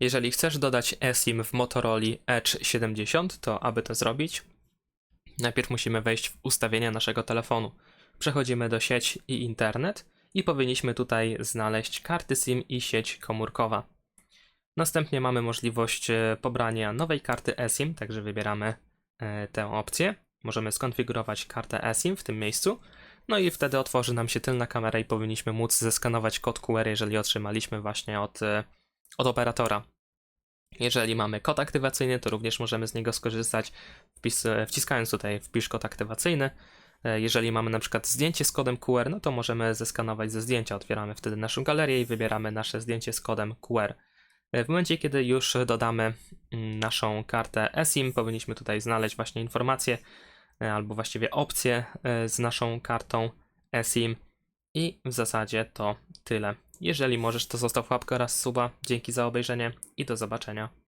Jeżeli chcesz dodać eSIM w Motorola Edge 70, to aby to zrobić, najpierw musimy wejść w ustawienia naszego telefonu. Przechodzimy do sieć i internet i powinniśmy tutaj znaleźć karty SIM i sieć komórkowa. Następnie mamy możliwość e, pobrania nowej karty eSIM, także wybieramy e, tę opcję. Możemy skonfigurować kartę eSIM w tym miejscu. No i wtedy otworzy nam się tylna kamera i powinniśmy móc zeskanować kod QR, jeżeli otrzymaliśmy właśnie od, e, od operatora. Jeżeli mamy kod aktywacyjny, to również możemy z niego skorzystać, wpis, wciskając tutaj wpisz kod aktywacyjny. E, Jeżeli mamy na przykład zdjęcie z kodem QR, no to możemy zeskanować ze zdjęcia. Otwieramy wtedy naszą galerię i wybieramy nasze zdjęcie z kodem QR. E, W momencie, kiedy już dodamy mm, naszą kartę eSIM, powinniśmy tutaj znaleźć właśnie informacje, e, albo właściwie opcje z naszą kartą eSIM. I w zasadzie to tyle. Jeżeli możesz, to zostaw łapkę oraz suba. Dzięki za obejrzenie i do zobaczenia.